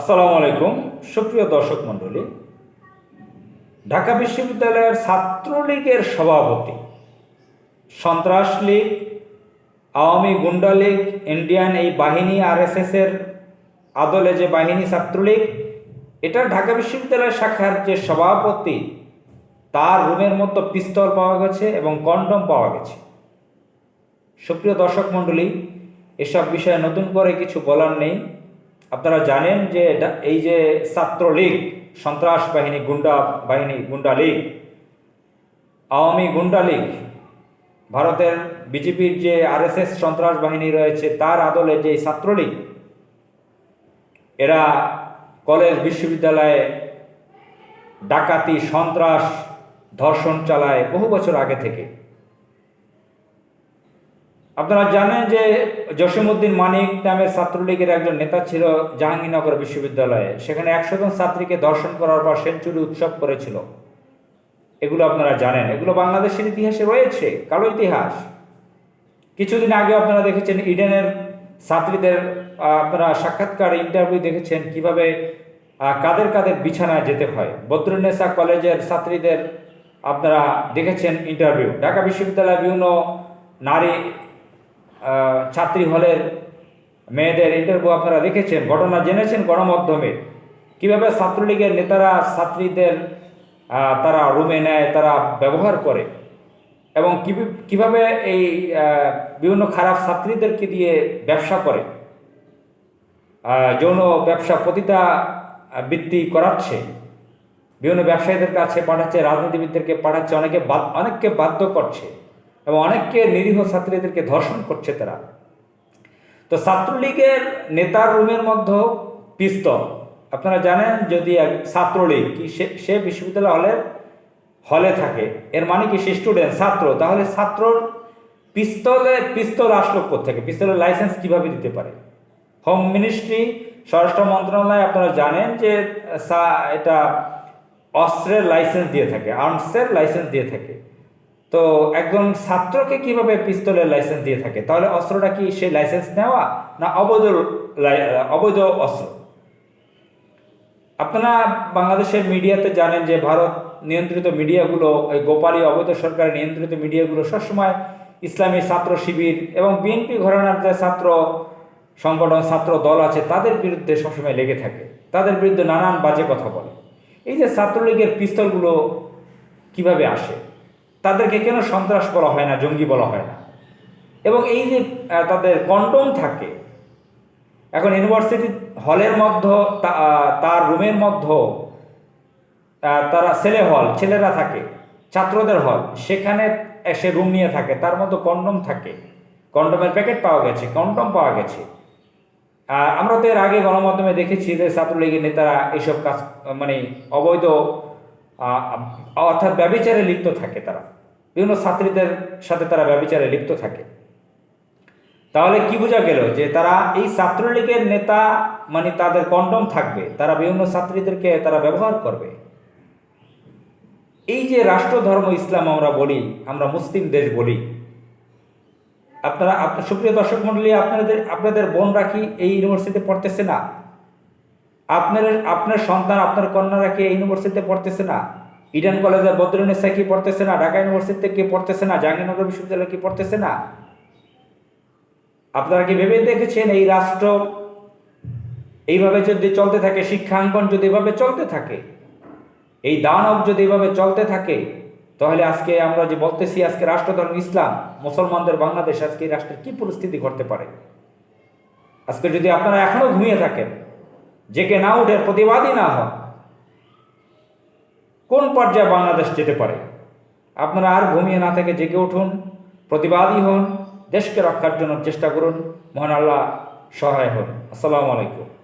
আসসালামু আলাইকুম। সুপ্রিয় দর্শক মণ্ডলী, ঢাকা বিশ্ববিদ্যালয়ের ছাত্রলীগের সভাপতি, সন্ত্রাস লীগ, আওয়ামী গুন্ডা লীগ, ইন্ডিয়ান এই বাহিনী, আরএসএস এর আদলে যে বাহিনী ছাত্রলীগ, এটা ঢাকা বিশ্ববিদ্যালয় শাখার যে সভাপতি, তার রুমের মতো পিস্তল পাওয়া গেছে এবং কন্ডম পাওয়া গেছে। সুপ্রিয় দর্শক মণ্ডলী, এসব বিষয়ে নতুন করে কিছু বলার নেই। আপনারা জানেন যে এটা- এই যে ছাত্রলীগ, সন্ত্রাস বাহিনী, গুন্ডা বাহিনী, গুন্ডা লীগ, আওয়ামী গুন্ডা লীগ, ভারতের বিজেপির যে আরএসএস সন্ত্রাস বাহিনী রয়েছে, তার আদলে যে ছাত্রলীগ, এরা কলেজ, বিশ্ববিদ্যালয়ে ডাকাতি, সন্ত্রাস ধর্ষণ চালায় বহু বছর আগে থেকে। আপনারা জানেন যে জসিমউদ্দিন মানিক নামের ছাত্রলীগের একজন নেতা ছিল জাহাঙ্গীরনগর বিশ্ববিদ্যালয়ে। সেখানে একশো জন ছাত্রীকে দর্শন করার পর সেঞ্চুরি উৎসব করেছিল। এগুলো আপনারা জানেন। এগুলো বাংলাদেশের ইতিহাসে রয়েছে কালো ইতিহাস। কিছুদিন আগে আপনারা দেখেছেন ইডেনের ছাত্রীদের আপনারা সাক্ষাৎকার ইন্টারভিউ দেখেছেন কীভাবে কাদের কাদের বিছানায় যেতে হয়। বদরুন্নেসা কলেজের ছাত্রীদের আপনারা দেখেছেন ইন্টারভিউ ঢাকা বিশ্ববিদ্যালয়ের বিভিন্ন নারী ছাত্রী হলের মেয়েদের ইন্টারভিউ আপনারা দেখেছেন, ঘটনা জেনেছেন গণমাধ্যমে। কীভাবে ছাত্রলীগের নেতারা ছাত্রীদের তারা রুমে নেয়, তারা ব্যবহার করে? এবং কিভাবে- এই বিভিন্ন খারাপ ছাত্রীদেরকে দিয়ে ব্যবসা করে? যৌন ব্যবসা পতিতা বৃত্তি করাচ্ছে। বিভিন্ন ব্যবসায়ীদের কাছে পাঠাচ্ছে, রাজনীতিবিদদেরকে পাঠাচ্ছে, অনেকে অনেককে বাধ্য করছে। এবং অনেককে নিরীহ ছাত্রীদেরকে ধর্ষণ করছে তারা। তো ছাত্রলীগের নেতার রুমের মধ্যে পিস্তল। আপনারা জানেন যদি এক ছাত্রলীগ কি সে বিশ্ববিদ্যালয় হলের, হলে থাকে, এর মানে কি সে স্টুডেন্ট ছাত্র? তাহলে ছাত্রর পিস্তলে, পিস্তল আসলো থেকে পিস্তলের লাইসেন্স কীভাবে দিতে পারে? হোম মিনিস্ট্রি স্বরাষ্ট্র মন্ত্রণালয় আপনারা জানেন যে এটা অস্ত্রের লাইসেন্স দিয়ে থাকে আর্মসের লাইসেন্স দিয়ে থাকে। তো একজন ছাত্রকে কীভাবে পিস্তলের লাইসেন্স দিয়ে থাকে? তাহলে অস্ত্রটা কি সেই লাইসেন্স নেওয়া না অবৈধ অবৈধ অস্ত্র? আপনারা বাংলাদেশের মিডিয়াতে জানেন যে ভারত নিয়ন্ত্রিত মিডিয়াগুলো ওই গোপালী অবৈধ সরকারের নিয়ন্ত্রিত মিডিয়াগুলো সবসময় ইসলামী ছাত্র শিবির এবং বিএনপি ঘরানার যে ছাত্র সংগঠন, ছাত্র দল আছে, তাদের বিরুদ্ধে সবসময় লেগে থাকে। তাদের বিরুদ্ধে নানান বাজে কথা বলে। এই যে ছাত্রলীগের পিস্তলগুলো কীভাবে আসে? তাদেরকে কেন সন্ত্রাস বলা হয় না, জঙ্গি বলা হয় না? এবং এই যে তাদের কন্ডম থাকে, এখন ইউনিভার্সিটি হলের মধ্যে তার রুমের মধ্যে তারা ছেলে হল, ছেলেরা থাকে, ছাত্রদের হল, সেখানে সে রুম নিয়ে থাকে, তার মধ্যে কন্ডম থাকে। কন্ডমের প্যাকেট পাওয়া গেছে, কন্ডম পাওয়া গেছে। আমরা তো এর আগে গণমাধ্যমে দেখেছি যে ছাত্রলীগের নেতারা এইসব কাজ মানে অবৈধ অর্থাৎ ব্যবিচারে লিপ্ত থাকে তারা। বিভিন্ন ছাত্রীদের সাথে তারা ব্যবিচারে লিপ্ত থাকে। তাহলে কি বোঝা গেল যে তারা এই ছাত্রলীগের নেতা মানে তাদের কন্ডম থাকবে, তারা বিভিন্ন ছাত্রীদেরকে তারা ব্যবহার করবে? এই যে রাষ্ট্র ধর্ম ইসলাম আমরা বলি, আমরা মুসলিম দেশ বলি, আপনারা সুপ্রিয় দর্শক মন্ডলী আপনাদের আপনাদের বোনরা কি এই ইউনিভার্সিটিতে পড়তেছে না? আপনার আপনার সন্তান, আপনার কন্যারা কি ইউনিভার্সিটিতে পড়তেছে না? ইডেন কলেজের বদরুনেসা কি পড়তেছে না? ঢাকা ইউনিভার্সিটিতে কি পড়তেছে না? জাহাঙ্গীরনগর বিশ্ববিদ্যালয় কি পড়তেছে না? আপনারা কি ভেবে দেখেছেন এই রাষ্ট্র এইভাবে যদি চলতে থাকে, শিক্ষাঙ্গন যদি এভাবে চলতে থাকে, এই দানব যদি এভাবে চলতে থাকে, তাহলে আজকে আমরা যে বলতেছি, আজকে রাষ্ট্রধর্ম ইসলাম, মুসলমানদের বাংলাদেশ, আজকে এই রাষ্ট্রের কি পরিস্থিতি ঘটতে পারে? আজকে যদি আপনারা এখনও ঘুমিয়ে থাকেন জেকে না উঠে প্রতিবাদী না হন কোন পর্যায়ে বাংলাদেশ যেতে পারে? আপনারা আর ঘুমিয়ে না থেকে জেগে উঠুন, প্রতিবাদী হন, দেশকে রক্ষার জন্য চেষ্টা করুন। মহান আল্লাহ সহায় হন। আসসালামু আলাইকুম।